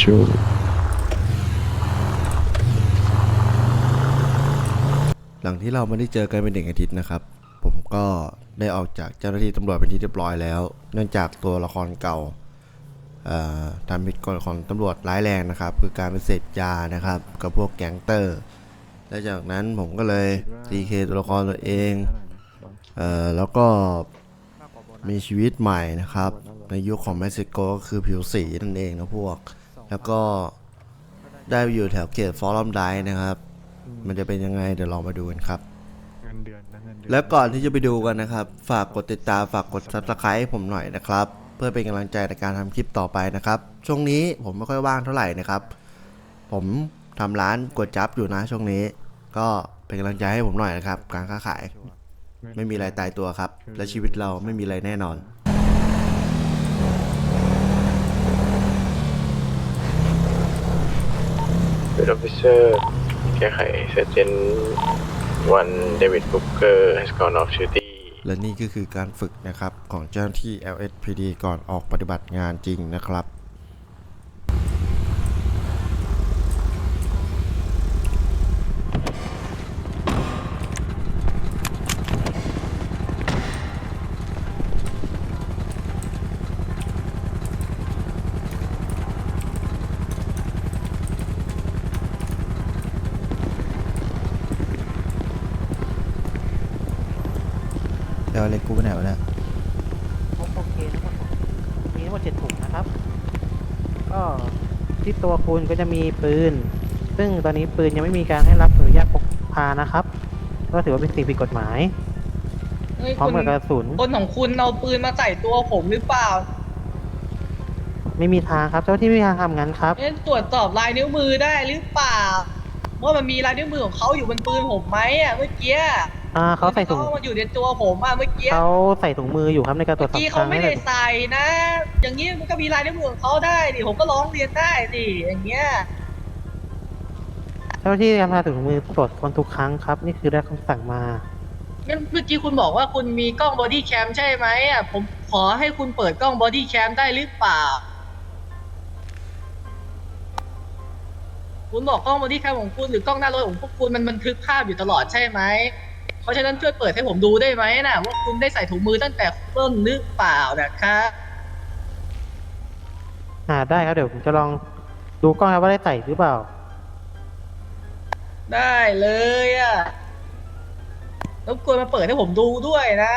จูหลังที่เราไม่ได้เจอกันเป็นหนึ่งอาทิตย์นะครับ ผมก็ได้ออกจากเจ้าหน้าที่ตำรวจเป็นที่เรียบร้อยแล้ว เนื่องจากตัวละครเก่าทำผิดกฎของตำรวจร้ายแรงนะครับ คือการไปเสพยานะครับ กับพวกแก๊งเตอร์ และจากนั้นผมก็เลย TK ตัวละครตัวเองเออแล้วก็มีชีวิตใหม่นะครับ ในยุคของเม็กซิโกก็คือผิวสีนั่นเองนะพวก แล้วก็ได้ไปอยู่แถวเขตฟอรัมไดนะครับ มันจะเป็นยังไงเดี๋ยวลองมาดูกันครับ เงินเดือนนะเงินเดือนแล้วก่อนที่จะไปดูกันนะครับ ฝากกดติดตามฝากกด subscribe ให้ผมหน่อยนะครับ เพื่อเป็นกำลังใจในการทำคลิปต่อไปนะครับ ช่วงนี้ผมไม่ค่อยว่างเท่าไหร่นะครับ ผมทำร้านกดจับอยู่นะช่วงนี้ ก็เป็นกำลังใจให้ผมหน่อยนะครับ การค้าขาย ไม่มีอะไรตายตัวครับ และชีวิตเราไม่มีอะไรแน่นอน เป็นออฟฟิเซอร์แก้ไขเซอร์เจนวันเดวิดบุกเกอร์ has gone off duty และนี่ก็คือการฝึกนะครับของเจ้าหน้าที่ LSPD ก่อนออกปฏิบัติงานจริงนะครับ เดี๋ยวเล็กกูไปไหนวะเนี่ยโอเคทั้งหมดมีทั้งหมดเจ็ดถุงนะครับ ก็ที่ตัวคุณก็จะมีปืน ซึ่งตอนนี้ปืนยังไม่มีการให้รับอนุญาตพกพานะครับ ก็ถือว่าเป็นสิ่งผิดกฎหมาย เฮ้ยพร้อมคุกับณกระสุน คนของคุณเอาปืนมาใส่ตัวผมหรือเปล่า ไม่มีทางครับ เจ้าที่ไม่มีทางทำงั้นครับ เอ๊ะตรวจสอบลายนิ้วมือได้หรือเปล่า ว่ามันมีลายนิ้วมือของเขาอยู่บนปืนผมไหมอะเมื่อกี้ อ่าเขาใส่ถุงเขามาอยู่ในตัวผมอะเมื่อกี้ เขาใส่ถุงมืออยู่ครับในการตรเมื่วจอสอบกี้คเขารั้งไม่ให้ได้ใส่นะ อย่างนี้มันก็มีลายนิ้วมือของเขาได้ดิผมก็ร้องเรียนได้ดิอย่างเงี้ยเจ้าที่การพาถุงมือตรวจคนทุกครั้งครับ นี่คือได้คำสั่งมางั้นเมื่อกี้คุณบอกว่าคุณมีกล้องบอดี้แคมใช่ไหมอะผมขอให้คุณเปิดกล้องบอดี้แคมได้หรือเปล่า คุณบอกกล้องบอดี้แคมของคุณหรือกล้องหน้ารถของพวกคุณมันบันทึกภาพอยู่ตลอดใช่ไหม เพราะฉะนั้นช่วยเปิดให้ผมดูได้ไหมนะว่าคุณได้ใส่ถุงมือตั้งแต่ต้นหรือเปล่านะคะอ่าได้ครับเดี๋ยวผมจะลองดูกล้องครับว่าได้ใส่หรือเปล่า ได้เลยอะรบกวนมาเปิดให้ผมดูด้วยนะ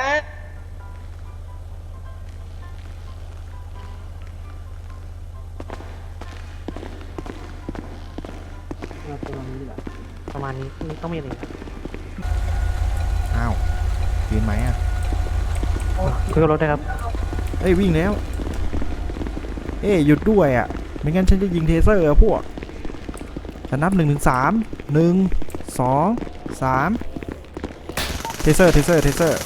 ประมาณนี้นี่ต้องมีอะไรครับ อ้าวยืนไหมอะคุยกับรถได้ครับ เอ้ยวิ่งแล้ว เอ้ยหยุดด้วยอะ ไม่งั้นฉันจะยิงเทเซอร์อะพวกฉันนับหนึ่งถึงสามหนึ่งสองสามเทเซอร์เทเซอร์เทเซอร์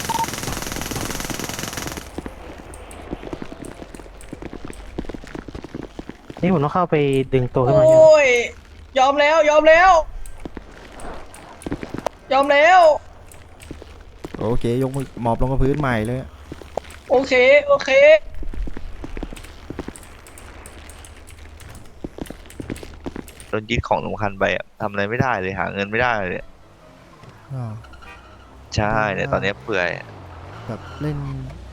นี่ผมต้องเข้าไปดึงตัวขึ้นโอมาใช่ไหม้ย ยอมแล้ว ยอมแล้ว ยอมแล้ว โอเค ยกมือหมอบลงกับพื้นใหม่เลย โอเค โอเค โดนยึดของสำคัญไปอะทำอะไรไม่ได้เลยหาเงินไม่ได้เลยอ๋อใช่เนี่ยตอนเนี้ยเปื่อยแบบเล่น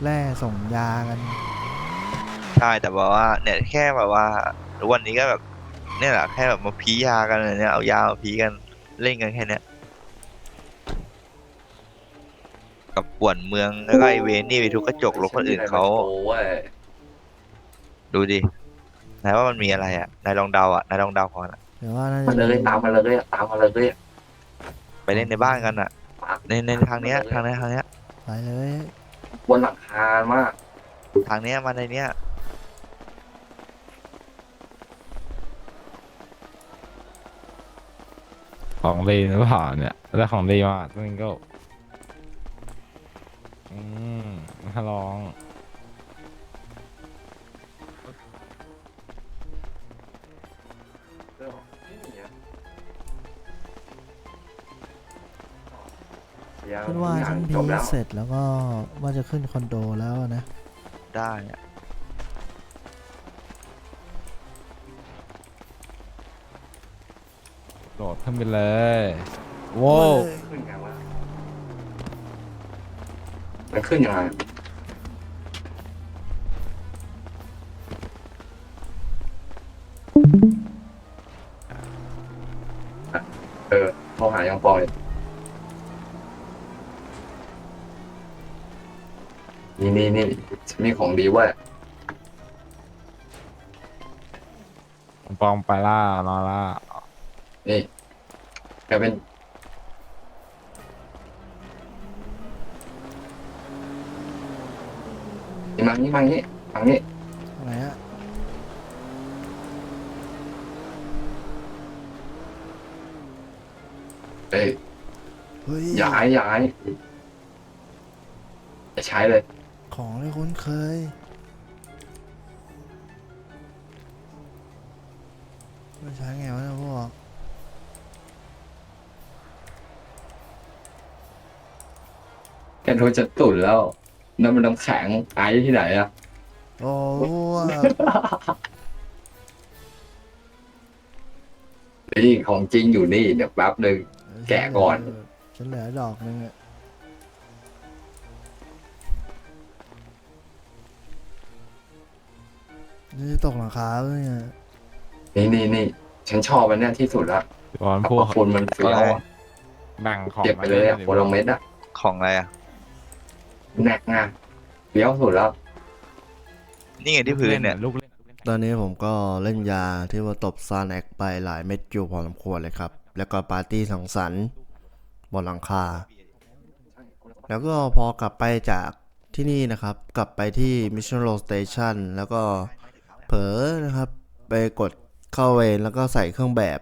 แร่ส่งยากัน ใช่แต่แบบว่าเนี่ยแค่แบบว่าวันนี้ก็แบบเนี่ยแหละแค่แบบมาพียากันเลยเนี่ยเอายามาพีกันเล่นกันแค่เนี้ยกับ ป่วนเมืองแล้วก็ไอเวนนี่ไปทุกกระจกรถคนอื่นเขาดูดินายว่ามันมีอะไรอะนายลองเดาอะนายลองเดาก่อนอะแต่ว่าน่ามาจะเลยตามมาเลยตามมาเลยไปเล่นในบ้านกันอะในในทางเนี้ยทางเนี้ยทางเนี้ยไปเลยบนหลังคามากทางเนี้ยมาในเนี้ยของดีหรือเปล่าเนี่ยแล้วของดีมากมึงก็ ถ้าลองฉันว่าฉันพีจบแล้วเสร็จแล้วก็ว่าจะขึ้นคอนโดแล้วนะ ได้อะโดดขึ้นไปเลยโว้วขึ้นไงวะมันขึ้นยังไง นี่นี่นี่ฉันมีของดีเว้ยปองไปล่ารอล่านี่แกเป็นนี่มานี่มานี่มานี่อะไรฮะเอ้ยเฮ้ย ย้ายย้ายจะใช้เลย ของที่คุ้นเคยมันใช้ไงวะเนี่ยพวกแกโดนจะตุ่นแล้วนั่นมันน้ำแข็งไอซ์ที่ไหนอะโอ้พวกนี่ของจริงอยู่นี่เดี๋ยวแป๊บหนึ่งแกะก่อน ฉันเหลือดอกนึงอะ นี่จะตกหลังคาเลยเนี่ยนี่นี่นี่ฉันชอบอันเนี้ยที่สุดละตอนสรพวรกพคุณมันเฟี้ยวอะแบ่งของเก็บไปเลยอะมาคนละเม็ดอะของอะไรอะ แหนกงาเฟี้ยวสุดแล้ว นี่ไงที่พื้นเนี่ยลูกเล่นลูกเล่นตอนนี้ผมก็เล่นยาที่ว่าตบซานแอกไปหลายเม็ดอยู่พอสมควรเลยครับ แล้วก็ปาร์ตี้สังสรรค์บนหลังคา แล้วก็พอกลับไปจากที่นี่นะครับ กลับไปที่ Mission Road Station แล้วก็เผ ลอนะครับ ไปกดเข้าเวรแล้วก็ใส่เครื่องแบบ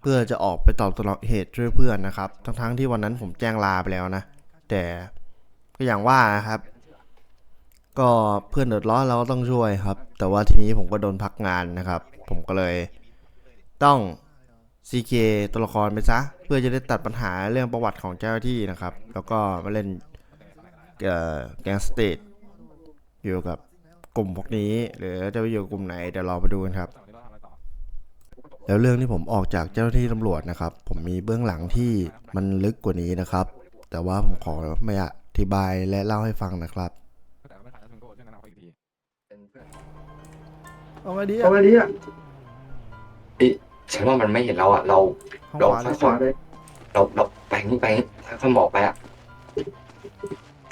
เพื่อจะออกไปตอบตลอดเหตุช่วยเพื่อนนะครับ ทั้งๆที่วันนั้นผมแจ้งลาไปแล้วนะ แต่ก็อย่างว่านะครับ ก็เพื่อนเดือดร้อนเราก็ต้องช่วยครับ แต่ว่าทีนี้ผมก็โดนพักงานนะครับ ผมก็เลยต้อง CK ตัวละครไปซะ เพื่อจะได้ตัดปัญหาเรื่องประวัติของเจ้าหน้าที่นะครับ แล้วก็มาเล่นแกงสเตทอยู่กับ กลุ่มพวกนี้ หรือจะไปอยู่กลุ่มไหนเดี๋ยวเราไปดูกันครับ แล้วเรื่องที่ผมออกจากเจ้าหน้าที่ตำรวจนะครับ ผมมีเบื้องหลังที่มันลึกกว่านี้นะครับ แต่ว่าผมขอไม่อธิบายและเล่าให้ฟังนะครับแต่ไม่ขายแล้วถึงโก้ช่วยแนะนำเขาอีกทีเอาไงดีเอาอะไปดิอะอีฉันว่ามันไม่เห็นเราอะ เราห้องเราขวาเลยค่อยๆเราเราไปนี่ไปค่อยๆหมอกไปอะ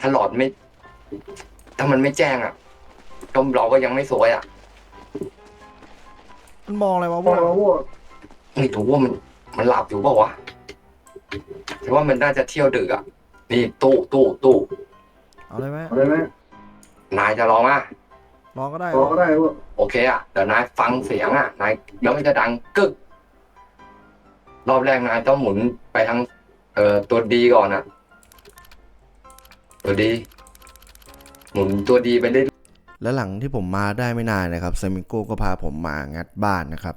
ถ้าหลอดไม่ ถ้ามันไม่แจ้งอะ ก็เราก็ยังไม่สวยอะมันมองอะไรวะพวกไม่รู้ว่ามันมันหลับอยู่เปล่าวะแต่ว่ามันน่าจะเที่ยวดึกอะนี่ตู้ตู้ตู้เอาเลยไหมนายจะลองอะลองก็ได้โอเคอะเดี๋ยวนายฟังเสียงอะนายแล้วมันจะดังกึก รอบแรกนายต้องหมุนไปทางเอ่อตัวดีก่อนอะตัวดี หมุนตัวดีไปเรื่อย และหลังที่ผมมาได้ไม่นานนะครับซามิโก้ก็พาผมมางัดบ้านนะครับ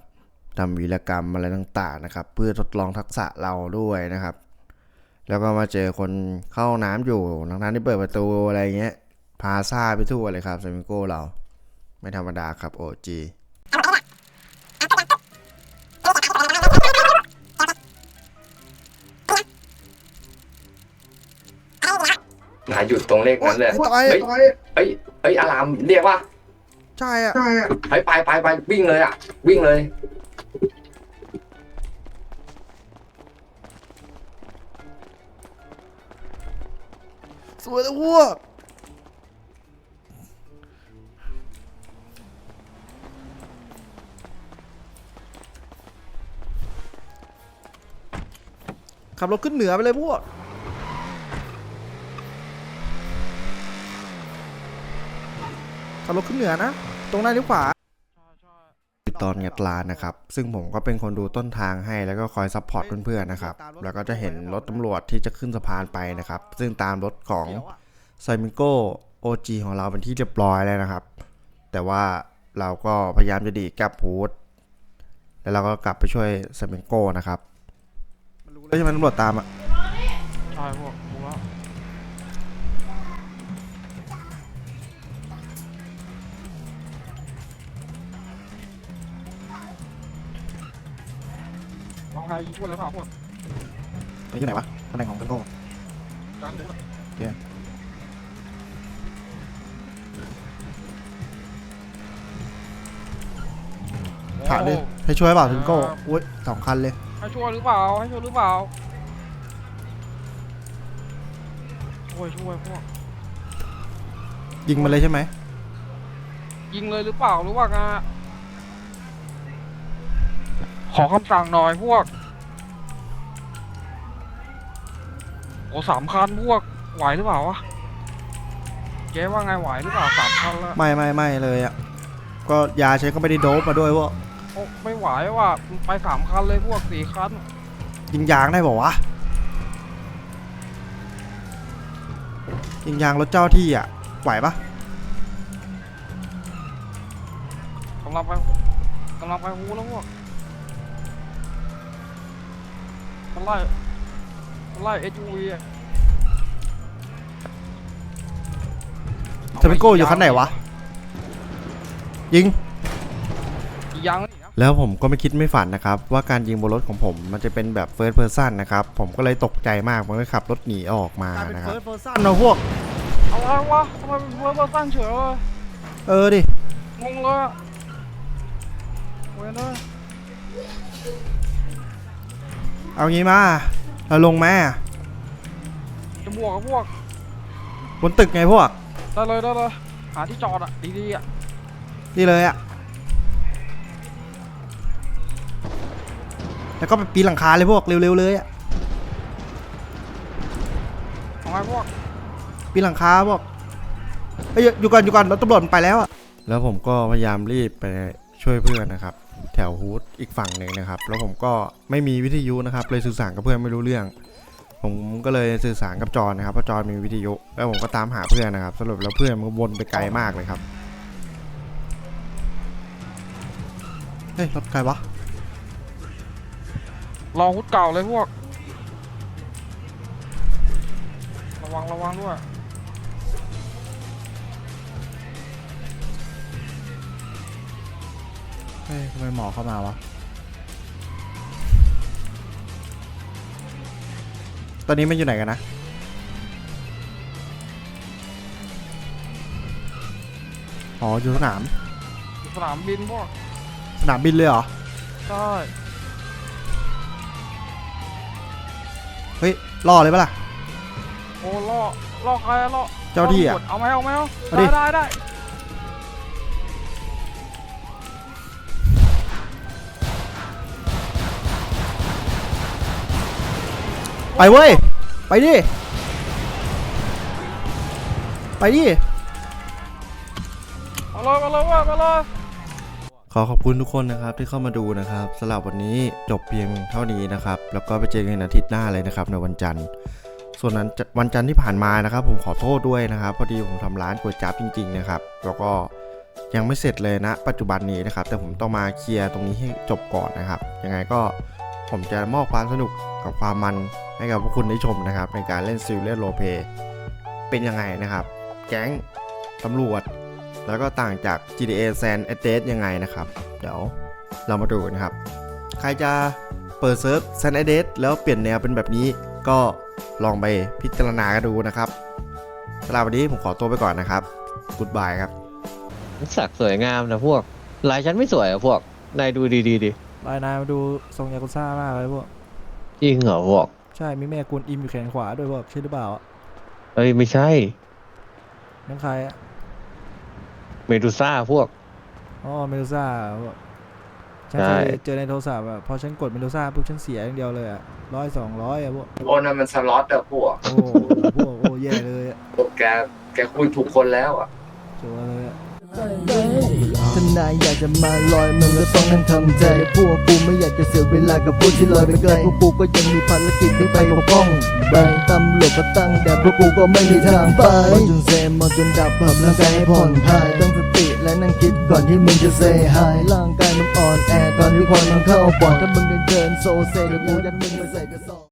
ทำวีรกรรมอะไรต่างๆนะครับ เพื่อทดลองทักษะเราด้วยนะครับ แล้วก็มาเจอคนเข้าห้องน้ำอยู่ทั้งๆที่เปิดประตูอะไรเงี้ย พาซ่าไปทั่วเลยครับซามิโก้เรา ไม่ธรรมดาครับโอจีนายหยุดตรงเลขนั้นเลยโอ๊ยเฮ้ยตายเฮ้ยเฮ้ยอารามเรียกว่าใช่อะเฮ้ยไปไปไปวิ่งเลยอะ วิ่งเลย สวยแล้วพวกขับรถขึ้นเหนือไปเลยพวก ขับรถขึ้นเหนือนะ ตรงหน้านิ้วขวาตอนงัดร้านนะครับ ซึ่งผมก็เป็นคนดูต้นทางให้แล้วก็คอยซัพพอร์ตเพื่อนๆนะครับ แล้วก็จะเห็นรถตำรวจที่จะขึ้นสะพานไปนะครับ ซึ่งตามรถของไซมิโก้โอจีของเราเป็นที่เรียบร้อยแล้วนะครับ แต่ว่าเราก็พยายามจะดีกลับพูดแล้วเราก็กลับไปช่วยไซมิโก้นะครับแล้วใช่ไหมตำรวจตามอะใช่พวก พวกว่ามเอาไงพูดแล้วเปล่าพวกไปที่ไหนวะตำแหน่งของทันโก้การดูถามดิให้ช่วยเปล่าทันโก้อุ้ยสองคันเลย ให้ช่วยหรือเปล่า ให้ช่วยหรือเปล่า ช่วยช่วยพวก ยิงมาเลยใช่ไหม ยิงเลยหรือเปล่าหรือว่าไง ขอคำสั่งหน่อยพวก โอ้สามคันพวก ไหวหรือเปล่าวะเจ๊ว่าไงไหวหรือเปล่าสามคันแล้วไม่ไม่ไม่เลยอะ ก็ยาใช้ก็ไม่ได้โดบมาด้วยพวกโอ้ไม่ไหวว่ะไปสามคันเลยพวกสี่คันยิงยางได้บอกวะยิงยางรถเจ้าที่อะ ไหวปะกำลังไปกำลังไปฮูแล้วพวก มันไล่มันไล่เอสยูวีอะเทอร์มิโก้อยู่คันไหนวะ ยิง อีกอยางนี่นะแล้วผมก็ไม่คิดไม่ฝันนะครับ ว่าการยิงบนรถของผมมันจะเป็นแบบ first person นะครับ ผมก็เลยตกใจมากผมก็ขับรถหนีออกมากลายเป็นนะครับ เฟิร์สเพอร์ซันเนาะพวก อะไรวะทำไมเป็นเวอร์เบอร์สั้นเฉยเลยเออดิ งงเลยอะเว้ยเลย เอางี้มา เราลงมาจะบวกกับพวกบนตึกไงพวก ได้เลยได้เลยหาที่จอดอะดีๆอะนี่เลยอะแล้วก็ไปปีนหลังคาเลยพวกเร็วๆเลยอะทำไมพวกปีนหลังคาพวกเอ้ยอยู่ก่อนอยู่ก่อนรถตำรวจมันไปแล้วอะแล้วผมก็พยายามรีบไปช่วยเพื่อนนะครับ แถวฮูดอีกฝั่งหนึ่งนะครับ แล้วผมก็ไม่มีวิทยุนะครับ เลยสื่อสารกับเพื่อนไม่รู้เรื่อง ผมก็เลยสื่อสารกับจอห์นนะครับเพราะจอห์นมีวิทยุ แล้วผมก็ตามหาเพื่อนนะครับ สรุปแล้วเพื่อนมันก็วนไปไกลมากเลยครับ เฮ้ยรถใครวะรอฮุดเก่าเลยพวก ระวังระวังด้วย เฮ้ยทำไมหมอเข้ามาวะ ตอนนี้มันอยู่ไหนกันนะ อ๋อ อยู่สนามอยู่สนามบินพวกสนามบินเลยเหรอ ใช่เฮ้ยล่อเลยปะล่ะ โอ้ล่อล่อใครอะล่อเจ้าที่อะล่ตำรวจเอาไหมเอาไหมเอาเอาดิ ได้ได้ได้ ไปเว้ย ไปดิ ไปดิมาเลยมาเลยเว้ยมาเลยขอขอบคุณทุกคนนะครับที่เข้ามาดูนะครับสำหรับวันนี้จบเพียงเท่านี้นะครับ แล้วก็ไปเจอกันอาทิตย์หน้าเลยนะครับในวันจันทร์ ส่วนนั้นจะวันจันทร์ที่ผ่านมานะครับ ผมขอโทษด้วยนะครับ พอดีผมทำร้านก๋วยจั๊บจริง ๆ นะครับ แล้วก็ยังไม่เสร็จเลยนะ ปัจจุบันนี้นะครับ แต่ผมต้องมาเคลียร์ตรงนี้ให้จบก่อนนะครับ ยังไงก็ ผมจะมอบความสนุกกับความมันให้กับพวกคุณได้ชมนะครับ ในการเล่นซิลเลอร์โรเพเป็นยังไงนะครับ แก๊งตำรวจ แล้วก็ต่างจาก GTA San Andreas ยังไงนะครับ เดี๋ยวเรามาดูนะครับ ใครจะเปิดเซิร์ฟ San Andreas แล้วเปลี่ยนแนวเป็นแบบนี้ก็ลองไปพิจารณากันดูนะครับสำหรับวันนี้ผมขอตัวไปก่อนนะครับ Goodbye ครับสักสวยงามนะพวกลายฉันไม่สวยอะพวกนายดูดีๆดิ ลายนายมาดูทรงยากุซ่ามากเลยพวก จริงเหรอพวกใช่มีแม่กวนอิมอยู่แขนขวาด้วยพวกใช่หรือเปล่าอะเอ้ยไม่ใช่ นั่นใครอะเมดูซ่าพวก อ๋อเมดูซ่าพวกฉันใช่เคยเจอในโทรศัพท์อะพอฉันกดเมดูซ่าปุ๊บฉันเสียอย่างเดียวเลยอะร้อยสองร้อยอะพวก โอ้นั่นมันสล็อตอะพวกโอ้โหพวกโอ้แย่เลยอะ พวกแกแกคุยถูกคนแล้วอะจัวเลยอะ ถ้านายอยากจะมาลอยมันก็ต้องนั่งทำใจ พวกกูไม่อยากจะเสียเวลากับพวกที่ลอยไปไกล พวกกูก็ยังมีภารกิจที่ไปปกป้องแบ่งตำรวจก็ตั้งแต่พวกกูก็ไม่มีทางไปมองจนเซมองจนดับแบบร่างกายให้ผ่อนคลายต้องสติและนั่งคิดก่อนที่มึงจะเซหายร่างกายมันอ่อนแอตอนที่ควันมันเข้าปอดถ้ามึงเดินเดินโซเซเดี๋ยวกูยัดมึงไปใส่กระสอบ